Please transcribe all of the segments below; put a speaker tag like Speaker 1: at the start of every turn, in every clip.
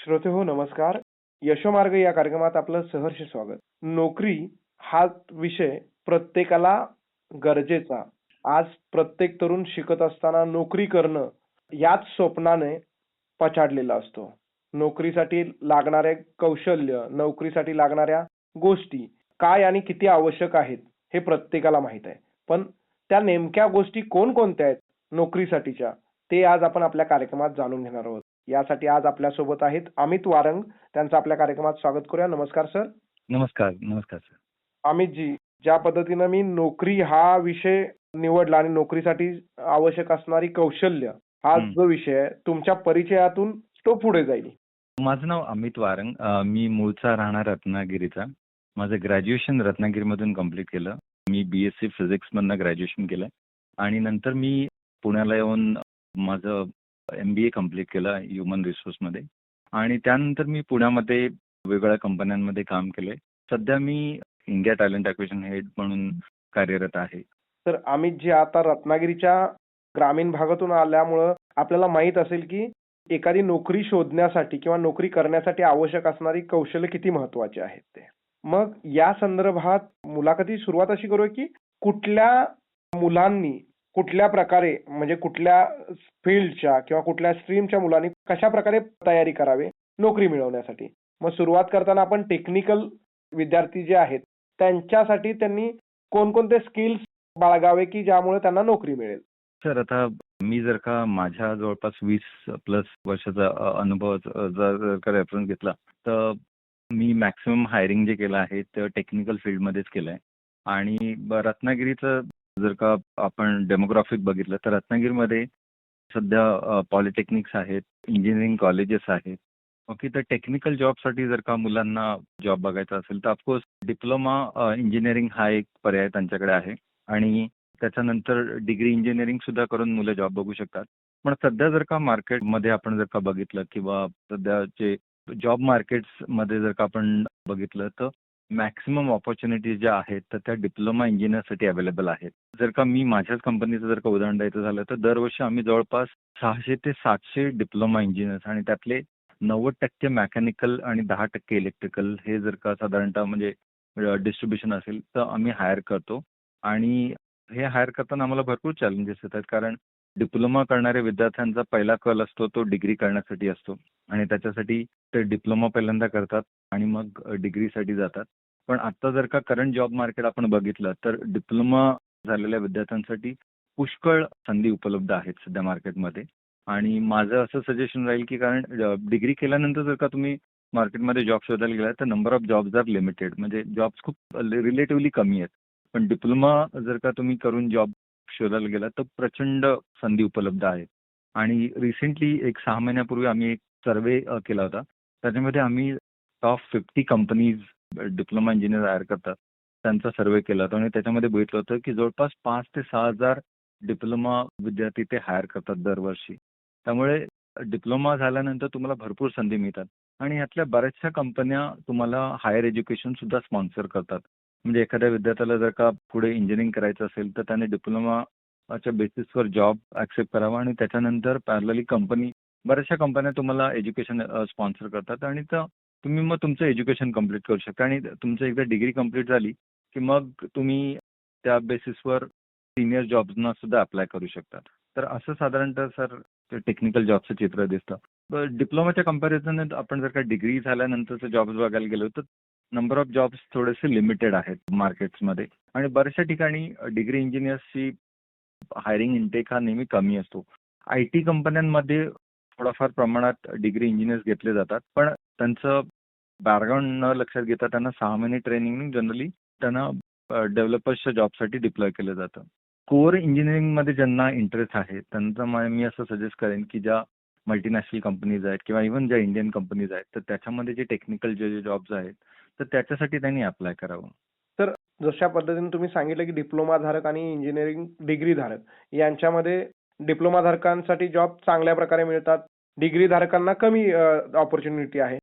Speaker 1: श्रोते हो नमस्कार. यशोमार्ग या कार्यक्रमात आपलं सहर्ष स्वागत. नोकरी हा विषय प्रत्येकाला गरजेचा. आज प्रत्येक तरुण शिकत असताना नोकरी करणं याच स्वप्नाने पछाडलेला असतो. नोकरीसाठी लागणारे कौशल्य नोकरीसाठी लागणाऱ्या गोष्टी काय आणि किती आवश्यक आहेत हे प्रत्येकाला माहीत आहे. पण त्या नेमक्या गोष्टी कोणकोणत्या आहेत नोकरीसाठीच्या ते आज आपण आपल्या कार्यक्रमात जाणून घेणार आहोत. यासाठी आज आपल्यासोबत आहेत अमित वारंग. त्यांचं आपल्या कार्यक्रमात स्वागत करूया. नमस्कार सर.
Speaker 2: नमस्कार नमस्कार सर.
Speaker 1: अमितजी ज्या पद्धतीनं मी नोकरी हा विषय निवडला आणि नोकरीसाठी आवश्यक असणारी कौशल्य हा. जो विषय आहे तुमच्या परिचयातून तो पुढे जाईल.
Speaker 2: माझं नाव अमित वारंग. मी मूळचा राहणार रत्नागिरीचा. माझं ग्रॅज्युएशन रत्नागिरीमधून कंप्लीट केलं. मी बी एस सी फिजिक्समधनं ग्रॅज्युएशन केलं. आणि नंतर मी पुण्याला येऊन माझं एम बी ए कंप्लीट केलं ह्युमन रिसोर्समध्ये आणि त्यानंतर मी पुण्यामध्ये वेगवेगळ्या कंपन्यांमध्ये काम केलंय. सध्या मी इंडिया टॅलेंट ॲक्विशन हेड म्हणून कार्यरत आहे.
Speaker 1: तर आम्ही जे आता रत्नागिरीच्या ग्रामीण भागातून आल्यामुळं आपल्याला माहीत असेल की एखादी नोकरी शोधण्यासाठी किंवा नोकरी करण्यासाठी आवश्यक असणारी कौशल्य किती महत्वाची आहेत ते. मग या संदर्भात मुलाखती सुरुवात अशी करूया की कुठल्या मुलांनी कुठल्या प्रकारे म्हणजे कुठल्या फील्डच्या किंवा कुठल्या स्ट्रीमच्या मुलांनी कशा प्रकारे तयारी करावी नोकरी मिळवण्यासाठी? मग सुरुवात करताना आपण टेक्निकल विद्यार्थी जे आहेत त्यांच्यासाठी त्यांनी कोणकोणते स्किल्स बाळगावे की ज्यामुळे त्यांना नोकरी मिळेल?
Speaker 2: सर आता मी जर का माझ्या जवळपास वीस प्लस वर्षाचा अनुभव जर जर का रेफरन्स घेतला तर मी मॅक्सिमम हायरिंग जे केलं आहे ते टेक्निकल फील्डमध्येच केलं आहे आणि रत्नागिरीचं जर का आपण डेमोग्राफिक बघितलं तर रत्नागिरीमध्ये सध्या पॉलिटेक्निक्स आहेत इंजिनिअरिंग कॉलेजेस आहेत. ओके तर टेक्निकल जॉबसाठी जर का मुलांना जॉब बघायचा असेल तर ऑफकोर्स डिप्लोमा इंजिनिअरिंग हा एक पर्याय त्यांच्याकडे आहे. आणि त्याच्यानंतर डिग्री इंजिनिअरिंग सुद्धा करून मुलं जॉब बघू शकतात. पण सध्या जर का मार्केटमध्ये आपण जर का बघितलं किंवा सध्याचे जॉब मार्केट्समध्ये जर का आपण बघितलं तर मॅक्सिमम ऑपॉर्च्युनिटीज ज्या आहेत तर त्या डिप्लोमा इंजिनियरसाठी अवेलेबल आहेत. जर का मी माझ्याच कंपनीचं जर का उदाहरण द्यायचं झालं तर दरवर्षी आम्ही जवळपास सहाशे ते सातशे डिप्लोमा इंजिनियर्स आणि त्यातले नव्वद टक्के मेकॅनिकल आणि दहा टक्के इलेक्ट्रिकल हे जर का साधारणतः म्हणजे डिस्ट्रीब्युशन असेल तर आम्ही हायर करतो. आणि हे हायर करताना आम्हाला भरपूर चॅलेंजेस येतात कारण डिप्लोमा करणाऱ्या विद्यार्थ्यांचा पहिला कल असतो तो डिग्री करण्यासाठी असतो. आणि त्याच्यासाठी ते डिप्लोमा पहिल्यांदा करतात आणि मग डिग्रीसाठी जातात. पण आता जर का करंट जॉब मार्केट आपण बघितलं तर डिप्लोमा झालेल्या विद्यार्थ्यांसाठी पुष्कळ संधी उपलब्ध आहेत सध्या मार्केटमध्ये आणि माझं असं सजेशन राहील की कारण डिग्री केल्यानंतर जर का तुम्ही मार्केटमध्ये जॉब शोधायला गेला तर number of jobs are limited म्हणजे जॉब्स खूप रिलेटिव्हली कमी आहेत. पण डिप्लोमा जर का तुम्ही करून जॉब शोधायला गेला तर प्रचंड संधी उपलब्ध आहेत आणि रिसेंटली एक सहा महिन्यापूर्वी आम्ही एक सर्वे केला होता. त्याच्यामध्ये आम्ही top fifty companies diploma engineer hire करतात. त्यांचा सर्वे केला होता आणि त्याच्यामध्ये बघितलं होतं की जवळपास पाच ते सहा हजार डिप्लोमा विद्यार्थी ते हायर करतात दरवर्षी. त्यामुळे डिप्लोमा झाल्यानंतर तुम्हाला भरपूर संधी मिळतात. आणि यातल्या बऱ्याचशा कंपन्या तुम्हाला हायर एज्युकेशन सुद्धा स्पॉन्सर करतात. म्हणजे एखाद्या विद्यार्थ्याला जर का पुढे इंजिनिअरिंग करायचं असेल तर त्याने डिप्लोमाच्या बेसिसवर जॉब ऍक्सेप्ट करावा आणि त्याच्यानंतर पॅरलली कंपनी बऱ्याचशा कंपन्या तुम्हाला एज्युकेशन स्पॉन्सर करतात आणि तर तुम्ही मग तुमचं एज्युकेशन कंप्लीट करू शकता आणि तुमचं एकदा डिग्री कंप्लीट झाली की मग तुम्ही त्या बेसिसवर सिनियर जॉब्सना सुद्धा अप्लाय करू शकतात. तर असं साधारणतः सर ते टेक्निकल जॉबचं चित्र दिसतं. डिप्लोमाच्या कम्पॅरिझनने आपण जर का डिग्री झाल्यानंतरचं जॉब्स बघायला गेलो तर नंबर ऑफ जॉब्स थोडेसे लिमिटेड आहेत मार्केट्समध्ये आणि बऱ्याचशा ठिकाणी डिग्री इंजिनियर्सची हायरिंग इंटेक हा नेहमी कमी असतो. आय टी कंपन्यांमध्ये थोडाफार प्रमाणात डिग्री इंजिनियर्स घेतले जातात. पण त्यांचं बॅकग्राऊंड न लक्षात घेता त्यांना सहा महिने ट्रेनिंग जनरली त्यांना डेव्हलपर्सच्या जॉबसाठी डिप्लॉय केलं जातं. कोर इंजिनिअरिंगमध्ये ज्यांना इंटरेस्ट आहे त्यांचं मा- मी असं सजेस्ट करेन की ज्या मल्टीनॅशनल कंपनीज आहेत किंवा इव्हन ज्या इंडियन कंपनीज आहेत तर त्याच्यामध्ये जे टेक्निकल जे जे जॉब्स आहेत तर त्याच्यासाठी त्यांनी अप्लाय करावं.
Speaker 1: तर जशा पद्धतीने तुम्ही सांगितलं की डिप्लोमा धारक आणि इंजिनिअरिंग डिग्री धारक यांच्यामध्ये डिप्लोमा धारकांसाठी जॉब चांगल्या प्रकारे मिळतात डिग्री धारकांना कमी ऑपॉर्च्युनिटी आहे.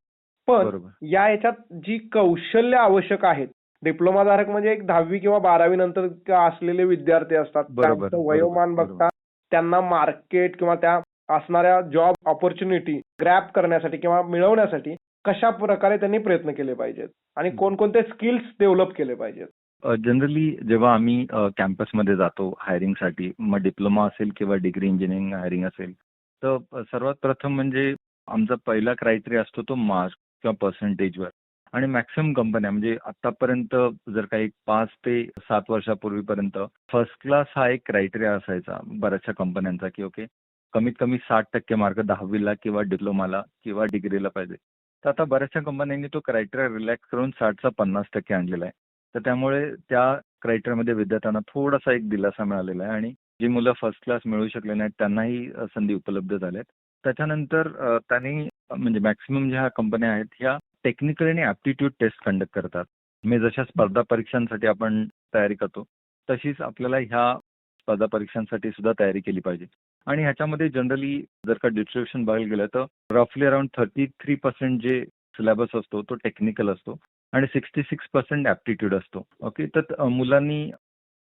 Speaker 1: पण या याच्यात जी कौशल्य आवश्यक आहेत डिप्लोमा धारक म्हणजे एक दहावी किंवा बारावी नंतर क- असलेले विद्यार्थी असतात. त्यांचं वयोमान बघता त्यांना मार्केट किंवा त्या असणाऱ्या जॉब ऑपॉर्च्युनिटी ग्रॅप करण्यासाठी किंवा मिळवण्यासाठी कशा प्रकारे त्यांनी प्रयत्न केले पाहिजेत? आणि कोणकोणते स्किल्स डेव्हलप केले पाहिजेत?
Speaker 2: जनरली जेव्हा आम्ही कॅम्पसमध्ये जातो हायरिंगसाठी मग डिप्लोमा असेल किंवा डिग्री इंजिनिअरिंग हायरिंग असेल तर सर्वात प्रथम म्हणजे आमचा पहिला क्रायटेरिया असतो तो मार्क्स किंवा पर्सेंटेजवर आणि मॅक्सिमम कंपन्या म्हणजे आतापर्यंत जर काही पाच ते सात वर्षापूर्वीपर्यंत फर्स्ट क्लास हा एक क्रायटेरिया असायचा बऱ्याचशा कंपन्यांचा की ओके कमीत कमी साठ टक्के मार्क दहावीला किंवा डिप्लोमाला किंवा डिग्रीला पाहिजे. तर आता बऱ्याचशा कंपन्यांनी तो क्रायटेरिया रिलॅक्स करून साठचा पन्नास टक्के आणलेला आहे. तर त्यामुळे त्या क्रायटेरियामध्ये विद्यार्थ्यांना थोडासा एक दिलासा मिळालेला आहे आणि जी मुलं फर्स्ट क्लास मिळू शकले नाहीत त्यांनाही संधी उपलब्ध झाल्यात. त्याच्यानंतर त्यांनी म्हणजे मॅक्सिमम ज्या कंपन्या आहेत ह्या टेक्निकल आणि ॲप्टिट्यूड टेस्ट कंडक्ट करतात. म्हणजे जशा स्पर्धा परीक्षांसाठी आपण तयारी करतो तशीच आपल्याला ह्या स्पर्धा परीक्षांसाठी सुद्धा तयारी केली पाहिजे. आणि ह्याच्यामध्ये जनरली जर का डिस्ट्रिब्युशन बघायला गेलं तर रफली अराउंड थर्टी थ्री पर्सेंट जे सिलेबस असतो तो टेक्निकल असतो. आणि सिक्स्टी सिक्स पर्सेंट ॲप्टिट्यूड असतो. ओके तर मुलांनी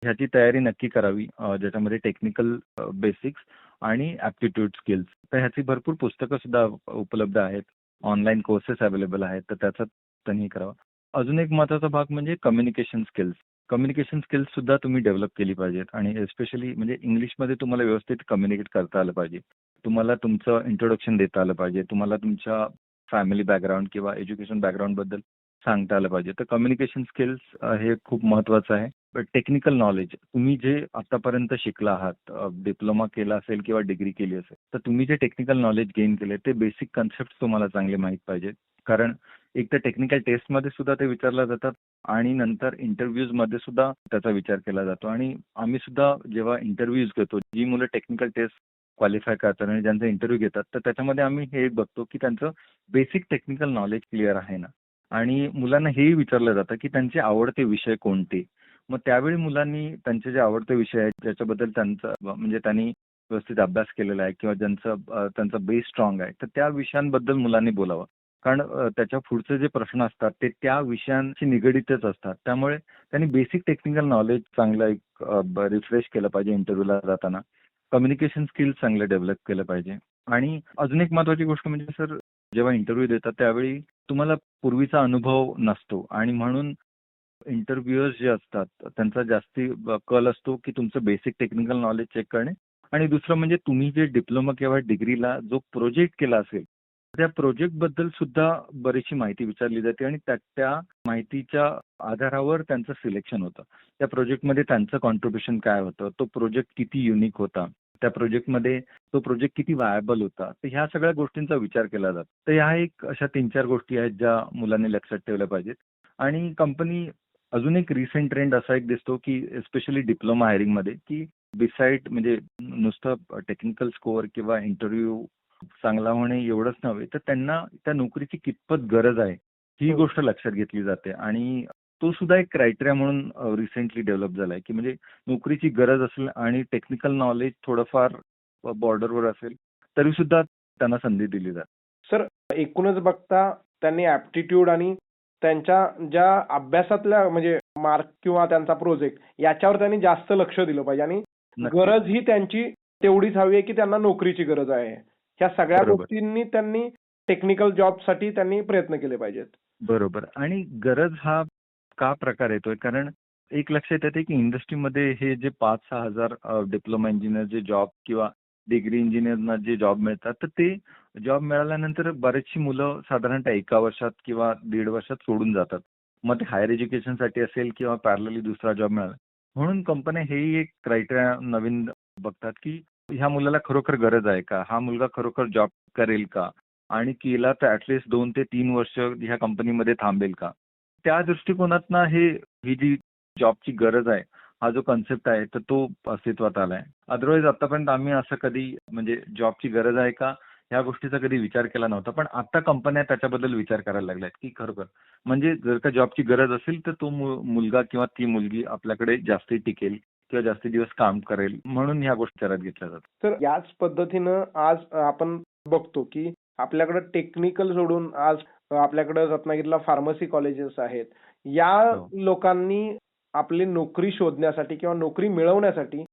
Speaker 2: ह्याची तयारी नक्की करावी ज्याच्यामध्ये टेक्निकल बेसिक्स आणि ॲप्टिट्यूड स्किल्स तर ह्याची भरपूर पुस्तकं सुद्धा उपलब्ध आहेत. ऑनलाईन कोर्सेस अवेलेबल आहेत तर त्याचा त्यांनी करावं. अजून एक महत्त्वाचा भाग म्हणजे कम्युनिकेशन स्किल्स कम्युनिकेशन स्किल्स सुद्धा तुम्ही डेव्हलप केली पाहिजेत आणि एस्पेशली म्हणजे इंग्लिशमध्ये तुम्हाला व्यवस्थित कम्युनिकेट करता आलं पाहिजे. तुम्हाला तुमचं इंट्रोडक्शन देता आलं पाहिजे. तुम्हाला तुमच्या फॅमिली बॅकग्राऊंड किंवा एज्युकेशन बॅकग्राऊंडबद्दल सांगता आलं पाहिजे. तर कम्युनिकेशन स्किल्स हे खूप महत्त्वाचं आहे. टेक्निकल नॉलेज तुम्ही जे आतापर्यंत शिकला आहात डिप्लोमा केला असेल किंवा डिग्री केली असेल तर तुम्ही जे टेक्निकल नॉलेज गेन केले ते बेसिक कन्सेप्ट तुम्हाला चांगले माहीत पाहिजेत. कारण एक तर टेक्निकल टेस्टमध्ये सुद्धा ते विचारलं जातात आणि नंतर इंटरव्ह्यूजमध्ये सुद्धा त्याचा विचार केला जातो. आणि आम्ही सुद्धा जेव्हा इंटरव्ह्यूज घेतो जी मुलं टेक्निकल टेस्ट क्वालिफाय करतात आणि ज्यांचा इंटरव्ह्यू घेतात तर त्याच्यामध्ये आम्ही हे बघतो की त्यांचं बेसिक टेक्निकल नॉलेज क्लिअर आहे ना. आणि मुलांना हेही विचारलं जातं की त्यांचे आवडते विषय कोणते? मग त्यावेळी मुलांनी त्यांचे जे आवडते विषय आहेत ज्याच्याबद्दल त्यांचा म्हणजे त्यांनी व्यवस्थित अभ्यास केलेला आहे किंवा ज्यांचं त्यांचा बेस स्ट्रॉंग आहे तर त्या विषयांबद्दल मुलांनी बोलावं. कारण त्याच्या पुढचे जे प्रश्न असतात ते त्या विषयांशी निगडीतच असतात. त्यामुळे त्यांनी बेसिक टेक्निकल नॉलेज चांगलं एक रिफ्रेश केलं पाहिजे इंटरव्ह्यूला जाताना. कम्युनिकेशन स्किल्स चांगलं डेव्हलप केलं पाहिजे. आणि अजून एक महत्वाची गोष्ट म्हणजे सर जेव्हा इंटरव्ह्यू देतात त्यावेळी तुम्हाला पूर्वीचा अनुभव नसतो. आणि म्हणून इंटरव्ह्युअर्स जे असतात त्यांचा जास्ती कल असतो की तुमचं बेसिक टेक्निकल नॉलेज चेक करणे. आणि दुसरं म्हणजे तुम्ही जे डिप्लोमा किंवा डिग्रीला जो प्रोजेक्ट केला असेल त्या प्रोजेक्टबद्दल सुद्धा बरीचशी माहिती विचारली जाते आणि त्या त्या माहितीच्या आधारावर त्यांचं सिलेक्शन होतं. त्या प्रोजेक्टमध्ये त्यांचं कॉन्ट्रीब्युशन काय होतं तो प्रोजेक्ट किती युनिक होता त्या प्रोजेक्टमध्ये तो प्रोजेक्ट किती वायबल होता तर ह्या सगळ्या गोष्टींचा विचार केला जातो. तर ह्या एक अशा तीन चार गोष्टी आहेत ज्या मुलांनी लक्षात ठेवल्या पाहिजेत. आणि कंपनी अजून एक रिसेंट ट्रेंड असा एक दिसतो की स्पेशली डिप्लोमा हायरिंगमध्ये की बिसाईड म्हणजे नुसतं टेक्निकल स्कोअर किंवा इंटरव्ह्यू चांगला होणे एवढंच नव्हे तर त्यांना त्या नोकरीची कितपत गरज आहे ही
Speaker 1: हो.
Speaker 2: गोष्ट लक्षात घेतली जाते आणि तो सुद्धा एक क्रायटेरिया म्हणून रिसेंटली डेव्हलप झालाय की म्हणजे नोकरीची गरज असेल आणि टेक्निकल नॉलेज थोडंफार बॉर्डरवर असेल तरी सुद्धा त्यांना संधी दिली जाते
Speaker 1: सर एकूणच बघता त्यांनी ऍप्टिट्यूड आणि त्यांच्या ज्या अभ्यासातल्या म्हणजे मार्क किंवा त्यांचा प्रोजेक्ट याच्यावर त्यांनी जास्त लक्ष दिलं पाहिजे. आणि. गरज ही त्यांची तेवढीच हवी आहे की त्यांना नोकरीची गरज आहे. ह्या सगळ्या. गोष्टींनी त्यांनी टेक्निकल जॉबसाठी त्यांनी प्रयत्न केले पाहिजेत.
Speaker 2: बरोबर. आणि गरज हा का प्रकार येतोय? कारण एक लक्षात येते की इंडस्ट्रीमध्ये हे जे पाच सहा हजार डिप्लोमा इंजिनियर जे जॉब किंवा डिग्री इंजिनियरना जे जॉब मिळतात तर ते जॉब मिळाल्यानंतर बरेचशी मुलं साधारणतः एका वर्षात किंवा दीड वर्षात सोडून जातात. मग ते हायर एज्युकेशनसाठी असेल किंवा पॅरलली दुसरा जॉब मिळाला. म्हणून कंपन्या हेही एक क्रायटेरिया नवीन बघतात की ह्या मुलाला खरोखर गरज आहे का? हा मुलगा खरोखर जॉब करेल का? आणि केला तर ऍटलिस्ट दोन ते तीन वर्ष ह्या कंपनीमध्ये थांबेल का? त्या दृष्टिकोनातनं हे ही जी जॉबची गरज आहे हा जो कन्सेप्ट आहे तर तो अस्तित्वात आलाय. अदरवाईज आतापर्यंत आम्ही असं कधी म्हणजे जॉबची गरज आहे का? ह्या गोष्टीचा कधी विचार केला नव्हता पण आता कंपन्या त्याच्याबद्दल विचार करायला लागल्यात की खरोखर. म्हणजे जर का जॉबची गरज असेल तर तो मुलगा किंवा ती मुलगी आपल्याकडे जास्ती टिकेल किंवा जास्ती दिवस काम करेल म्हणून ह्या गोष्टी विचारात घेतल्या जातात.
Speaker 1: तर याच पद्धतीनं आज आपण बघतो की आपल्याकडे टेक्निकल सोडून आज आपल्याकडे रत्नागिरीला फार्मसी कॉलेजेस आहेत. या
Speaker 2: हो.
Speaker 1: लोकांनी आपली नोकरी शोधण्यासाठी किंवा नोकरी मिळवण्यासाठी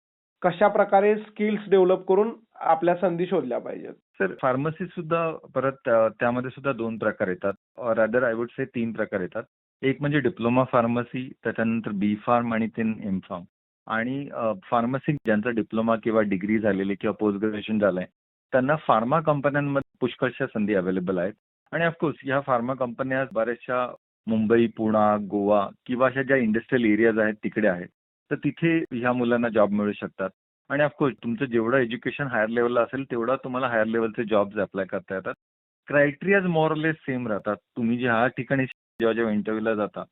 Speaker 1: कशा प्रकारे स्किल्स डेव्हलप करून आपल्या संधी शोधल्या पाहिजेत?
Speaker 2: सर फार्मसी सुद्धा परत त्यामध्ये सुद्धा दोन प्रकार येतात. रादर आय वुड से तीन प्रकार येतात. एक म्हणजे डिप्लोमा फार्मसी त्याच्यानंतर बी फार्म आणि तीन एम फार्म आणि फार्मसी ज्यांचा डिप्लोमा किंवा डिग्री झालेली किंवा पोस्ट ग्रॅज्युएशन झालंय त्यांना फार्मा कंपन्यांमध्ये पुष्कळशा संधी अवेलेबल आहेत. आणि ऑफकोर्स ह्या फार्मा कंपन्या बऱ्याचशा मुंबई पुणा गोवा किंवा अशा ज्या इंडस्ट्रियल एरियाज आहेत तिकडे आहेत. तर तिथे ह्या मुलांना जॉब मिळू शकतात. आणि ऑफकोर्स तुमचं जेवढं एज्युकेशन हायर लेवलला असेल तेवढा तुम्हाला हायर लेवलचे जॉब्स अप्लाय करता येतात. क्रायटेरियाज मॉरलेस सेम राहतात. तुम्ही जे ह्या ठिकाणी जेव्हा जेव्हा इंटरव्ह्यूला जाता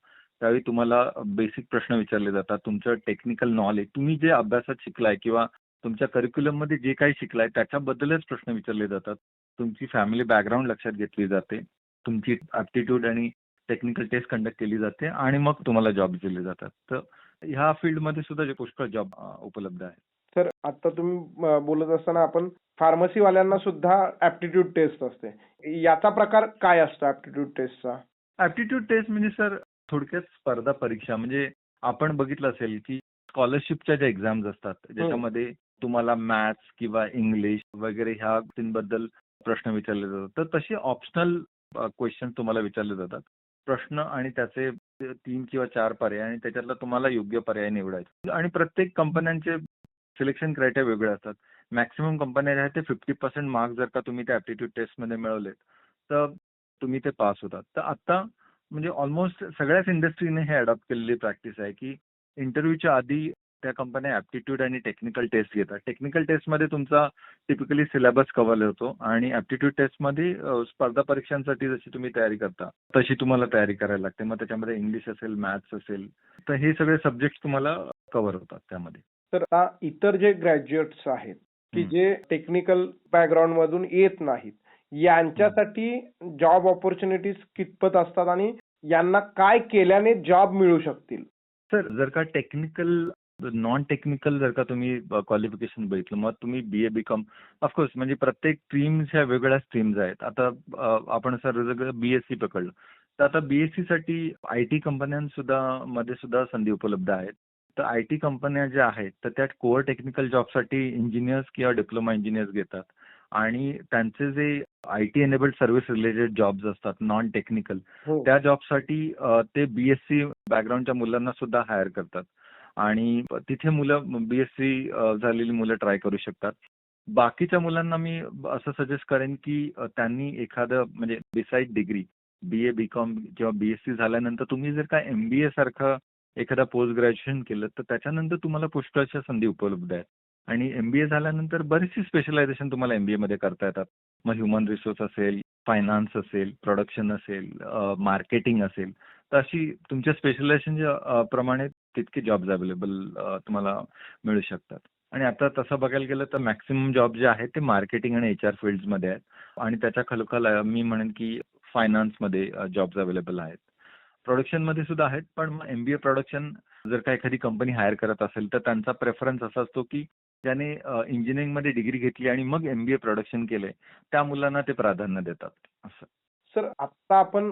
Speaker 2: त्यावेळी तुम्हाला बेसिक प्रश्न विचारले जातात. तुमचं टेक्निकल नॉलेज तुम्ही जे अभ्यासात शिकलाय किंवा तुमच्या curriculum मध्ये जे काही शिकलाय त्याच्याबद्दलच प्रश्न विचारले जातात. तुमची फॅमिली बॅकग्राऊंड लक्षात घेतली जाते. तुमची ॲप्टिट्यूड आणि टेक्निकल टेस्ट कंडक्ट केली जाते आणि मग तुम्हाला जॉब दिले जातात. तर ह्या फील्डमध्ये सुद्धा जे पुष्कळ जॉब उपलब्ध आहेत.
Speaker 1: तर आता तुम्ही बोलत असताना आपण फार्मसी वाल्यांना सुद्धा ऍप्टिट्यूड टेस्ट असते. याचा प्रकार काय असतो ऍप्टिट्यूड टेस्टचा
Speaker 2: ऍप्टिट्यूड टेस्ट म्हणजे सर थोडक्यात स्पर्धा परीक्षा. म्हणजे आपण बघितलं असेल की स्कॉलरशिपच्या ज्या एक्झाम्स असतात ज्याच्यामध्ये तुम्हाला मॅथ्स किंवा इंग्लिश वगैरे ह्या गोष्टींबद्दल प्रश्न विचारले जातात. तर तसे ऑप्शनल क्वेश्चन तुम्हाला विचारले जातात. प्रश्न आणि त्याचे तीन किंवा चार पर्याय आणि त्याच्यातला तुम्हाला योग्य पर्याय निवडायचा. आणि प्रत्येक कंपन्यांचे सिलेक्शन क्रायटेरिया वेगळे असतात. मॅक्सिमम कंपन्या ज्या आहेत ते फिफ्टी पर्सेंट मार्क्स जर का तुम्ही त्या ऍप्टिट्यूड टेस्टमध्ये मिळवले तर तुम्ही ते पास होतात. तर आता म्हणजे ऑलमोस्ट सगळ्याच इंडस्ट्रीने हे अडॉप्ट केलेली प्रॅक्टिस आहे की इंटरव्ह्यूच्या आधी त्या कंपन्या ऍप्टिट्यूड आणि टेक्निकल टेस्ट घेतात. टेक्निकल टेस्टमध्ये तुमचा टिपिकली सिलेबस कव्हर होतो आणि ऍप्टिट्यूड टेस्टमध्ये स्पर्धा परीक्षांसाठी जशी तुम्ही तयारी करता तशी तुम्हाला तयारी करायला लागते. मग त्याच्यामध्ये इंग्लिश असेल मॅथ्स असेल तर हे सगळे सब्जेक्ट तुम्हाला कव्हर होतात त्यामध्ये.
Speaker 1: तर आता इतर जे ग्रॅज्युएट्स आहेत की. जे टेक्निकल बॅकग्राऊंड मधून येत नाहीत यांच्यासाठी जॉब ऑपॉर्च्युनिटीज कितपत असतात आणि यांना काय केल्याने जॉब मिळू शकतील?
Speaker 2: सर जर का टेक्निकल नॉन टेक्निकल जर का तुम्ही क्वालिफिकेशन बघितलं मग तुम्ही बी ए बी कॉम ऑफकोर्स म्हणजे प्रत्येक स्ट्रीम्स ह्या वेगळ्या स्ट्रीम्स आहेत. आता आपण सर जर बी एस सी पकडलं. तर आता बी एस सी साठी आय टी कंपन्यांसुद्धा मध्ये सुद्धा संधी उपलब्ध आहेत. तर आय टी कंपन्या ज्या आहेत तर त्या कोअर टेक्निकल जॉबसाठी इंजिनियर्स किंवा डिप्लोमा इंजिनियर्स घेतात. आणि त्यांचे जे I T enabled service related jobs असतात नॉन टेक्निकल
Speaker 1: हो.
Speaker 2: त्या जॉबसाठी ते बीएससी बॅकग्राऊंडच्या मुलांना सुद्धा हायर करतात. आणि तिथे मुलं बीएससी झालेली मुलं ट्राय करू शकतात. बाकीच्या मुलांना मी असं सजेस्ट करेन की त्यांनी एखादं म्हणजे beside degree B A B com किंवा बीएससी झाल्यानंतर तुम्ही जर का एमबीए सारखं एखादा पोस्ट ग्रॅज्युएशन केलं तर त्याच्यानंतर तुम्हाला पुष्कळशा संधी उपलब्ध आहेत. आणि एमबीए झाल्यानंतर बरीचशी स्पेशलायझेशन तुम्हाला एमबीए मध्ये करता येतात. मग ह्युमन रिसोर्स असेल फायनान्स असेल प्रोडक्शन असेल मार्केटिंग असेल. तर अशी तुमच्या स्पेशलायझेशनच्या प्रमाणे तितके जॉब्स अवेलेबल तुम्हाला मिळू शकतात. आणि आता तसं बघायला गेलं तर मॅक्सिमम जॉब जे आहेत ते मार्केटिंग आणि एच आर फील्ड्समध्ये आहेत. आणि त्याच्या खालोखाल मी म्हणेन की फायनान्समध्ये जॉब्स अवेलेबल आहेत. प्रोडक्शनमध्ये सुद्धा आहेत पण मग एमबीए प्रोडक्शन जर का एखादी कंपनी हायर करत असेल तर त्यांचा प्रेफरन्स असा असतो की ज्याने इंजिनिअरिंगमध्ये डिग्री घेतली आणि मग एमबीए प्रोडक्शन केलंय त्या मुलांना ते प्राधान्य देतात असं.
Speaker 1: सर आता आपण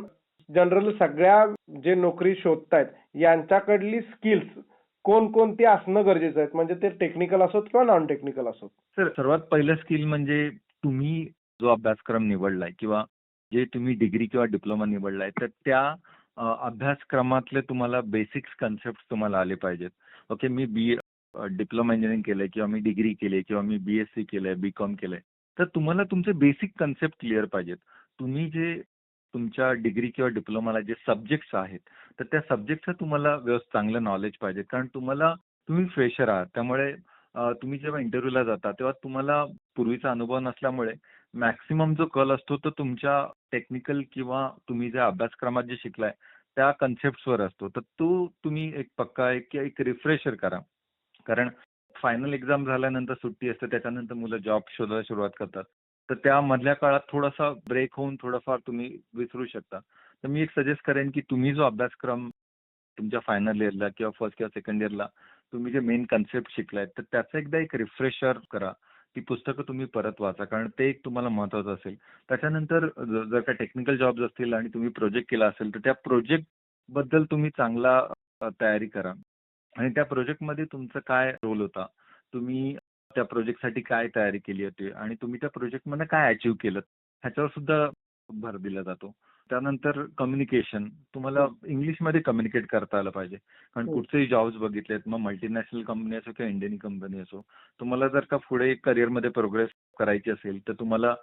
Speaker 1: जनरल सगळ्या जे नोकरी शोधतायत यांच्याकडली स्किल्स कोणकोणती असणं गरजेचं आहे? म्हणजे ते टेक्निकल असोत किंवा नॉन टेक्निकल असोत?
Speaker 2: सर सर्वात पहिलं स्किल म्हणजे तुम्ही जो अभ्यासक्रम निवडलाय किंवा जे तुम्ही डिग्री किंवा डिप्लोमा निवडलाय तर त्या अभ्यासक्रमातले तुम्हाला बेसिक्स कन्सेप्ट तुम्हाला आले पाहिजेत. ओके मी बी डिप्लोमा इंजिनिअरिंग केलंय किंवा मी डिग्री केली किंवा मी बीएससी केलंय बी कॉम केलंय. तर तुम्हाला तुमचे बेसिक कन्सेप्ट क्लिअर पाहिजेत. तुम्ही जे तुमच्या डिग्री किंवा डिप्लोमाला जे सब्जेक्ट्स आहेत तर त्या सब्जेक्टचं तुम्हाला व्यवस्थित चांगलं नॉलेज पाहिजे. कारण तुम्हाला तुम्ही फ्रेशर आहात. त्यामुळे तुम्ही जेव्हा इंटरव्ह्यूला जाता तेव्हा तुम्हाला पूर्वीचा अनुभव नसल्यामुळे मॅक्सिमम जो कल असतो तो तुमच्या टेक्निकल किंवा तुम्ही ज्या अभ्यासक्रमात जे शिकलाय त्या कन्सेप्टवर असतो. तर तो तुम्ही एक पक्का एक एक रिफ्रेशर करा. कारण फायनल एक्झाम झाल्यानंतर सुट्टी असते त्याच्यानंतर मुलं जॉब शोधायला सुरुवात करतात. तर त्या मधल्या काळात थोडासा ब्रेक होऊन थोडंफार तुम्ही विसरू शकता. तर मी एक सजेस्ट करेन की तुम्ही जो अभ्यासक्रम तुमच्या फायनल इयरला किंवा फर्स्ट किंवा सेकंड इयरला तुम्ही जे मेन कन्सेप्ट शिकलाय तर त्याचा एकदा एक रिफ्रेशर करा. ती पुस्तकं तुम्ही परत वाचा कारण ते एक तुम्हाला महत्वाचं असेल. त्याच्यानंतर जर का टेक्निकल जॉब्स असतील आणि तुम्ही प्रोजेक्ट केला असेल तर त्या प्रोजेक्टबद्दल तुम्ही चांगला तयारी करा. आणि त्या प्रोजेक्टमध्ये तुमचा काय रोल होता? तुम्ही त्या प्रोजेक्टसाठी काय तयारी केली होती? आणि तुम्ही त्या प्रोजेक्टमध्ये काय अचीव्ह केलं? ह्याच्यावर सुद्धा भर दिला जातो. त्यानंतर कम्युनिकेशन तुम्हाला इंग्लिशमध्ये कम्युनिकेट करता आलं पाहिजे. कारण
Speaker 1: हो.
Speaker 2: कुठचेही जॉब्स बघितलेत मग मल्टीनॅशनल कंपनी असो किंवा इंडियन कंपनी असो तुम्हाला जर का पुढे करिअरमध्ये प्रोग्रेस करायची असेल तर तुम्हाला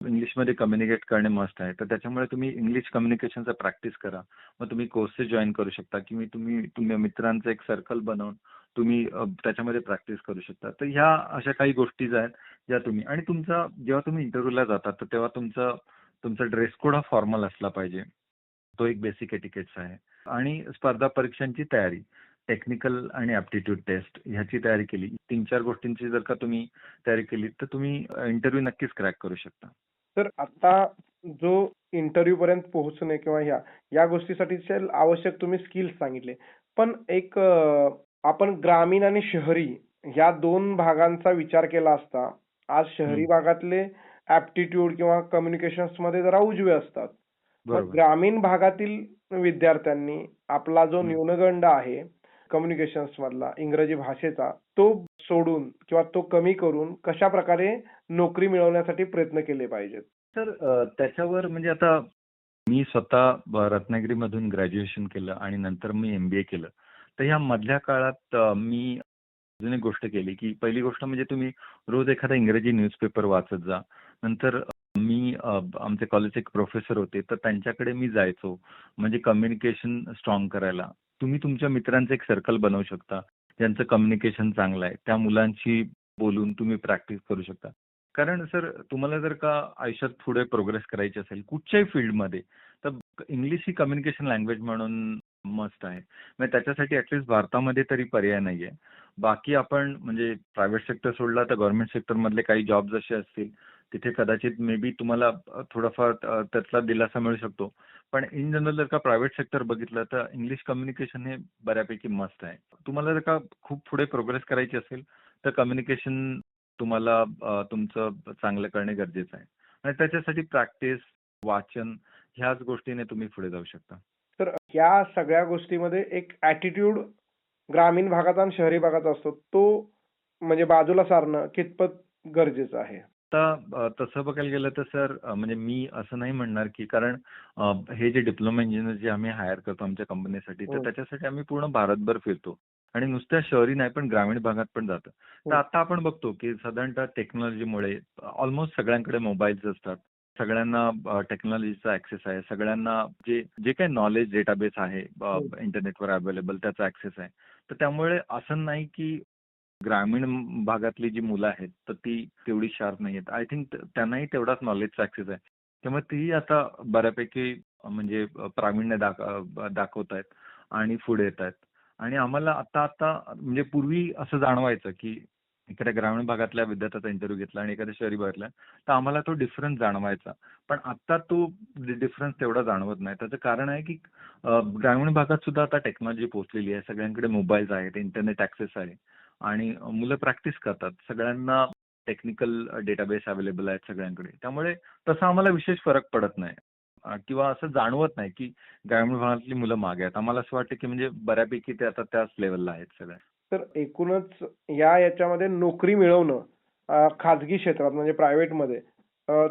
Speaker 2: इंग्लिशमध्ये कम्युनिकेट करणे मस्ट आहे. तर त्याच्यामुळे तुम्ही इंग्लिश कम्युनिकेशनचा प्रॅक्टिस करा. मग तुम्ही कोर्सेस जॉईन करू शकता किंवा तुम्ही तुम्ही मित्रांचं एक सर्कल बनवून तुम्ही त्याच्यामध्ये प्रॅक्टिस करू शकता. तर ह्या अशा काही गोष्टी आहेत ज्या तुम्ही आणि तुमचा जेव्हा तुम्ही इंटरव्ह्यूला जाता तर तेव्हा तुमचं तुमचा ड्रेस कोड हा फॉर्मल असला पाहिजे. तो एक बेसिक एटिकेट्स आहे. आणि स्पर्धा परीक्षांची तयारी टेक्निकल आणि ऍप्टिट्यूड टेस्ट ह्याची तयारी केली. तीन चार गोष्टींची जर का तुम्ही तयारी केली तर तुम्ही इंटरव्ह्यू नक्कीच क्रॅक करू शकता.
Speaker 1: तर आता जो इंटरव्ह्यू पर्यंत पोहोचणे किंवा ह्या या गोष्टीसाठीचे आवश्यक तुम्ही स्किल्स सांगितले. पण एक आपण ग्रामीण आणि शहरी ह्या दोन भागांचा विचार केला असता आज शहरी. भागातले ऍप्टिट्यूड किंवा कम्युनिकेशन्समध्ये जरा उजवे असतात. मग
Speaker 2: बरोबर.
Speaker 1: ग्रामीण भागातील विद्यार्थ्यांनी आपला जो
Speaker 2: हम्म.
Speaker 1: न्यूनगंड आहे कम्युनिकेशन्स मधला इंग्रजी भाषेचा तो सोडून किंवा तो कमी करून कशा प्रकारे नोकरी मिळवण्यासाठी प्रयत्न केले पाहिजेत?
Speaker 2: तर अ, त्याच्यावर म्हणजे आता मी स्वतः ब- रत्नागिरीमधून ग्रॅज्युएशन केलं आणि नंतर मी एमबीए केलं. तर ह्या मधल्या काळात अ, मी अजून एक गोष्ट केली की पहिली गोष्ट म्हणजे तुम्ही रोज एखादा इंग्रजी न्यूजपेपर वाचत जा. नंतर मी आमचे कॉलेजचे एक प्रोफेसर होते तर त्यांच्याकडे मी जायचो. म्हणजे कम्युनिकेशन स्ट्रॉंग करायला. तुम्ही तुमच्या मित्रांचं एक सर्कल बनवू शकता. ज्यांचं कम्युनिकेशन चांगलं आहे. त्या मुलांशी बोलून तुम्ही प्रॅक्टिस करू शकता. कारण सर तुम्हाला जर का आयुष्यात पुढे प्रोग्रेस करायची असेल कुठच्याही फील्डमध्ये तर इंग्लिश ही कम्युनिकेशन लँग्वेज म्हणून मस्त आहे. म्हणजे त्याच्यासाठी ऍटलिस्ट भारतामध्ये तरी पर्याय नाहीये. बाकी आपण म्हणजे प्रायव्हेट सेक्टर सोडला तर गव्हर्नमेंट सेक्टरमधले काही जॉब्स असे असतील तिथे कदाचित मे बी तुम्हाला थोडाफार त्यातला दिलासा मिळू शकतो. पण इन जनरल जर का प्रायव्हेट सेक्टर बघितलं तर इंग्लिश कम्युनिकेशन हे बऱ्यापैकी मस्त आहे. तुम्हाला जर का खूप पुढे प्रोग्रेस करायची असेल तर कम्युनिकेशन तुम्हाला तुमचं चांगलं करणे गरजेचं आहे. आणि त्याच्यासाठी प्रॅक्टिस वाचन ह्याच गोष्टीने तुम्ही पुढे जाऊ शकता.
Speaker 1: तर या सगळ्या गोष्टीमध्ये एक ऍटिट्यूड ग्रामीण भागाचा आणि शहरी भागाचा असतो तो म्हणजे बाजूला सारणं कितपत गरजेचं आहे?
Speaker 2: आता तसं बघायला गेलं तर सर म्हणजे मी असं नाही म्हणणार की कारण हे जे डिप्लोमा इंजिनियर जे आम्ही हायर करतो आमच्या कंपनीसाठी तर
Speaker 1: हो.
Speaker 2: त्याच्यासाठी आम्ही पूर्ण भारतभर फिरतो आणि नुसत्या शहरी नाही पण ग्रामीण भागात पण जातं तर
Speaker 1: हो.
Speaker 2: आता आपण बघतो की साधारणतः टेक्नॉलॉजीमुळे ऑलमोस्ट सगळ्यांकडे मोबाईल्स असतात सगळ्यांना टेक्नॉलॉजीचा ऍक्सेस आहे सगळ्यांना जे जे काही नॉलेज डेटाबेस आहे
Speaker 1: हो.
Speaker 2: इंटरनेटवर अवेलेबल त्याचा ऍक्सेस आहे तर त्यामुळे असं नाही की ग्रामीण भागातली जी मुलं आहेत तर ती तेवढी शार्प नाही आहेत. आय थिंक त्यांनाही तेवढाच नॉलेजचा ऍक्सेस आहे. त्यामुळे तीही आता बऱ्यापैकी म्हणजे प्रावीण्य दाख दाखवत आहेत आणि पुढे येत आहेत. आणि आम्हाला आता आता म्हणजे पूर्वी असं जाणवायचं की एखाद्या ग्रामीण भागातल्या विद्यार्थ्याचा इंटरव्ह्यू घेतला आणि एखाद्या शहरी भागातला तर आम्हाला तो डिफरन्स जाणवायचा. पण आता तो डिफरन्स तेवढा जाणवत नाही. त्याचं कारण आहे की ग्रामीण भागात सुद्धा आता टेक्नॉलॉजी पोहोचलेली आहे. सगळ्यांकडे मोबाईल्स आहेत इंटरनेट ऍक्सेस आहे. आणि मुलं प्रॅक्टिस करतात. सगळ्यांना टेक्निकल डेटाबेस अवेलेबल आहेत सगळ्यांकडे. त्यामुळे तसा आम्हाला विशेष फरक पडत नाही. किंवा असं जाणवत नाही की ग्रामीण भागातली मुलं मागे आहेत. आम्हाला असं वाटतं की म्हणजे बऱ्यापैकी ते आता त्याच लेवलला आहेत सगळ्या.
Speaker 1: तर एकूणच या याच्यामध्ये नोकरी मिळवणं खाजगी क्षेत्रात म्हणजे प्रायव्हेटमध्ये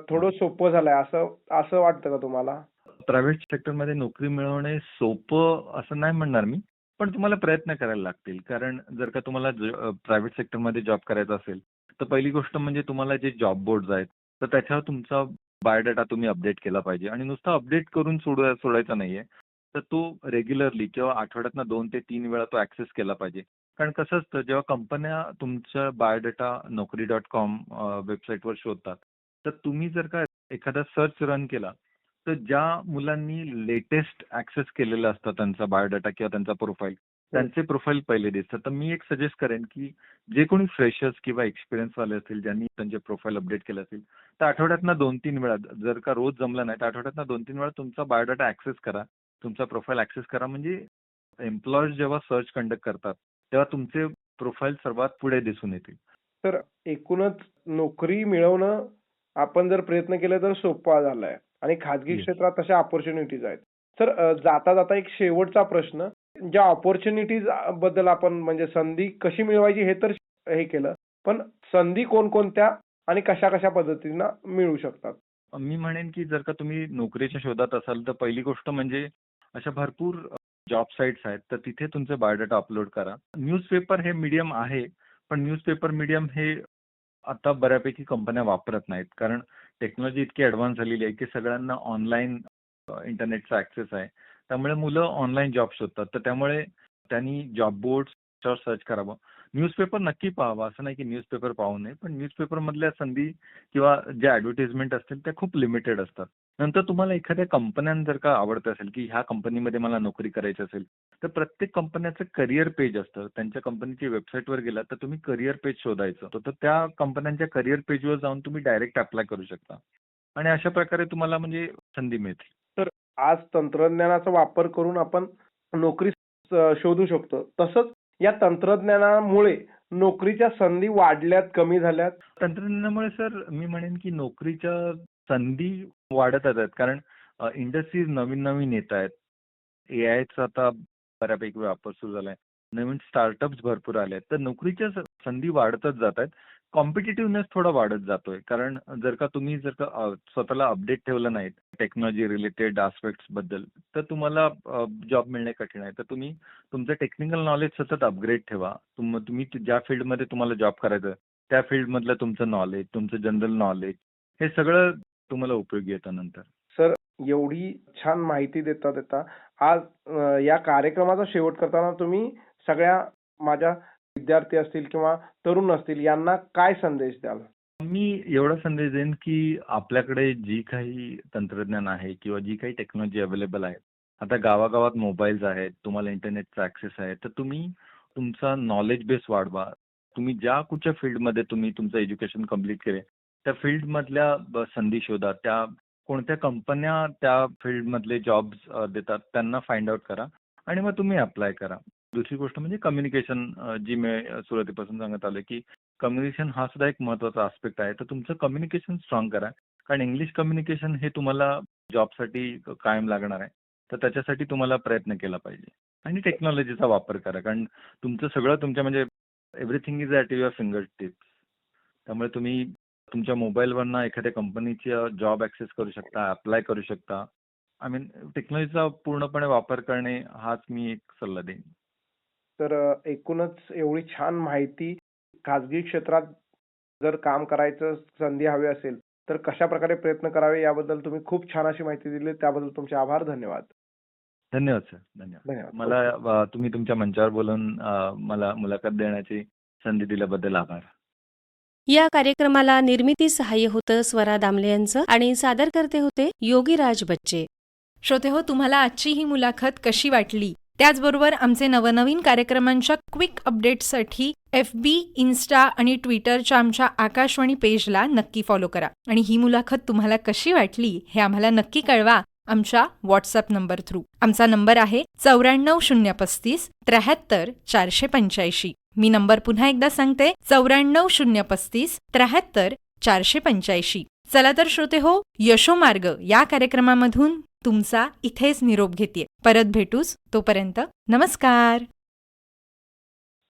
Speaker 1: थोडं सोपं झालंय. असं असं वाटतं का तुम्हाला?
Speaker 2: प्रायव्हेट सेक्टरमध्ये नोकरी मिळवणे सोपं असं नाही म्हणणार मी. पण तुम्हाला प्रयत्न करायला लागतील. कारण जर का तुम्हाला प्रायव्हेट सेक्टरमध्ये जॉब करायचा असेल तर पहिली गोष्ट म्हणजे तुम्हाला जे जॉब बोर्ड आहेत तर त्याच्यावर तुमचा बायोडाटा तुम्ही अपडेट केला पाहिजे. आणि नुसता अपडेट करून सोड सोडायचा नाहीये. तर तो रेग्युलरली किंवा आठवड्यातनं दोन ते तीन वेळा तो ऍक्सेस केला पाहिजे. कारण कसं असतं जेव्हा कंपन्या तुमचा बायोडेटा नोकरी डॉट कॉम वेबसाईटवर शोधतात तर तुम्ही जर का एखादा सर्च रन केला तर ज्या मुलांनी लेटेस्ट ऍक्सेस केलेलं असतं त्यांचा बायोडाटा किंवा त्यांचा प्रोफाईल त्यांचे प्रोफाईल पहिले दिसतात. तर मी एक सजेस्ट करेन की जे कोणी फ्रेशर्स किंवा एक्सपिरियन्स वाले असतील ज्यांनी त्यांचे प्रोफाईल अपडेट केले असेल तर आठवड्यातनं दोन तीन वेळा जर का रोज जमलं नाही तर आठवड्यातनं दोन तीन वेळा तुमचा बायोडाटा ऍक्सेस करा. तुमचा प्रोफाईल ऍक्सेस करा. म्हणजे एम्प्लॉयर्स जेव्हा सर्च कंडक्ट करतात तेव्हा तुमचे प्रोफाईल सर्वात पुढे दिसून येतील.
Speaker 1: तर एकूणच नोकरी मिळवणं आपण जर प्रयत्न केले तर सोपा झालाय. आणि खाजगी. क्षेत्रात तशा ऑपॉर्च्युनिटीज आहेत. तर अं, जाता जाता एक शेवटचा प्रश्न ज्या ऑपॉर्च्युनिटीजबद्दल आपण म्हणजे संधी कशी मिळवायची हे तर हे केलं पण संधी कोणकोणत्या आणि कशा कशा पद्धतीनं मिळू शकतात?
Speaker 2: मी म्हणेन की जर का तुम्ही नोकरीच्या शोधात असाल तर पहिली गोष्ट म्हणजे अशा भरपूर जॉब साईट्स आहेत तर तिथे तुमचे बायोडाटा अपलोड करा. न्यूजपेपर हे मीडियम आहे पण न्यूजपेपर मीडियम हे आता बऱ्यापैकी कंपन्या वापरत नाहीत. कारण टेक्नॉलॉजी इतकी ऍडव्हान्स झालेली आहे की सगळ्यांना ऑनलाईन इंटरनेटचा ऍक्सेस आहे. त्यामुळे मुलं ऑनलाईन जॉब शोधतात. तर त्यामुळे त्यांनी जॉब बोर्ड सर्च करावं. न्यूजपेपर नक्की पाहावा. असं नाही की न्यूजपेपर पाहू नये. पण न्यूजपेपरमधल्या संधी किंवा ज्या ऍडव्हर्टिजमेंट असतील त्या खूप लिमिटेड असतात. नंतर तुम्हाला एखाद्या कंपन्यां जर का आवडत असेल की ह्या कंपनीमध्ये मला नोकरी करायची असेल तर प्रत्येक कंपन्याचं करिअर पेज असतं. त्यांच्या कंपनीच्या वेबसाईटवर गेला तर तुम्ही करिअर पेज शोधायचं तर त्या कंपन्यांच्या करिअर पेजवर जाऊन तुम्ही डायरेक्ट अप्लाय करू शकता. आणि अशा प्रकारे तुम्हाला म्हणजे संधी मिळते.
Speaker 1: आज तंत्रज्ञानाचा वापर करून आपण नोकरी शोधू शकतो. तसंच या तंत्रज्ञानामुळे नोकरीच्या संधी वाढल्यात कमी झाल्यात.
Speaker 2: तंत्रज्ञानामुळे सर मी म्हणेन की नोकरीच्या संधी वाढतच आहेत कारण इंडस्ट्रीज नवीन नवीन येत आहेत. ए आयचा आता बऱ्यापैकी वापर सुरू झालाय. नवीन स्टार्टअप्स भरपूर आले आहेत. तर नोकरीच्या संधी वाढतच जात आहेत. कॉम्पिटेटिव्हनेस थोडा वाढत जातोय. कारण जर का तुम्ही जर का स्वतःला अपडेट ठेवलं नाहीत टेक्नॉलॉजी रिलेटेड आस्पेक्ट्सबद्दल तर तुम्हाला जॉब मिळणे कठीण आहे. तर तुम्ही तुमचं टेक्निकल नॉलेज सतत अपग्रेड ठेवा. तुम तुम्ही ज्या फील्डमध्ये तुम्हाला जॉब करायचं त्या फील्डमधलं तुमचं नॉलेज तुमचं जनरल नॉलेज हे सगळं तुम्हाला उपयोगी येतं नंतर?
Speaker 1: सर एवढी छान माहिती देता देता आज या कार्यक्रमाचा शेवट करताना तुम्ही सगळ्या माझ्या विद्यार्थी असतील किंवा तरुण असतील यांना काय संदेश द्याल?
Speaker 2: मी एवढा संदेश देईन की आपल्याकडे जी काही तंत्रज्ञान आहे किंवा जी काही टेक्नॉलॉजी अवेलेबल आहे आता गावागावात मोबाईल्स आहेत तुम्हाला इंटरनेटचा ऍक्सेस आहे तर तुम्ही तुमचा नॉलेज बेस वाढवा. तुम्ही ज्या कुठच्या फील्डमध्ये तुम्ही तुमचं एज्युकेशन कंप्लीट केले त्या फील्डमधल्या संधी शोधा. त्या कोणत्या कंपन्या त्या फील्डमधले जॉब्स देतात त्यांना फाइंड आउट करा आणि मग तुम्ही अप्लाय करा. दुसरी गोष्ट म्हणजे कम्युनिकेशन जी मी सुरुवातीपासून सांगत आलो की कम्युनिकेशन हा सुद्धा एक महत्त्वाचा आस्पेक्ट आहे. तर तुमचं कम्युनिकेशन स्ट्रॉंग करा. कारण इंग्लिश कम्युनिकेशन हे तुम्हाला जॉबसाठी कायम लागणार आहे. तर त्याच्यासाठी तुम्हाला प्रयत्न केला पाहिजे. आणि टेक्नॉलॉजीचा वापर करा. कारण तुमचं सगळं तुमच्या म्हणजे everything is at your finger tips त्यामुळे तुम्ही तुमच्या मोबाईलवरनं एखाद्या कंपनीचा जॉब ॲक्सेस करू शकता अप्लाय करू शकता. आय मीन टेक्नॉलॉजीचा पूर्णपणे वापर करणे हाच मी एक सल्ला देईन.
Speaker 1: तर एकूणच एवढी छान माहिती खाजगी क्षेत्रात जर काम करायचं संधी हवी असेल तर कशा प्रकारे प्रयत्न करावे याबद्दल तुम्ही खूप छान अशी माहिती दिली. त्याबद्दल तुमचे आभार धन्यवाद.
Speaker 2: धन्यवाद सर. धन्यवाद. मला तुम्ही तुमच्या मंचावर बोलून मला मुलाखत देण्याची संधी दिल्याबद्दल आभार.
Speaker 3: या कार्यक्रमाला निर्मिती सहाय्य होतं स्वरा दामले यांचं आणि सादरकर्ते होते योगीराज बच्चे.
Speaker 4: श्रोते हो तुम्हाला आजची ही मुलाखत कशी वाटली? त्याचबरोबर आमचे नवनवीन कार्यक्रमांच्या क्विक अपडेट्ससाठी एफ बी इन्स्टा आणि ट्विटरच्या आमच्या आकाशवाणी पेजला नक्की फॉलो करा. आणि ही मुलाखत तुम्हाला कशी वाटली हे आम्हाला नक्की कळवा. आमच्या व्हॉट्सअप नंबर थ्रू आमचा नंबर आहे चौऱ्याण्णव शून्य पस्तीस त्र्याहत्तर चारशे पंच्याऐंशी. मी नंबर पुन्हा एकदा सांगते चौऱ्याण्णव शून्य पस्तीस त्र्याहत्तर चारशे पंच्याऐंशी. चला तर श्रोते हो यशोमार्ग या कार्यक्रमामधून तुमचा इथेच निरोप घेते परत भेटूच तोपर्यंत नमस्कार.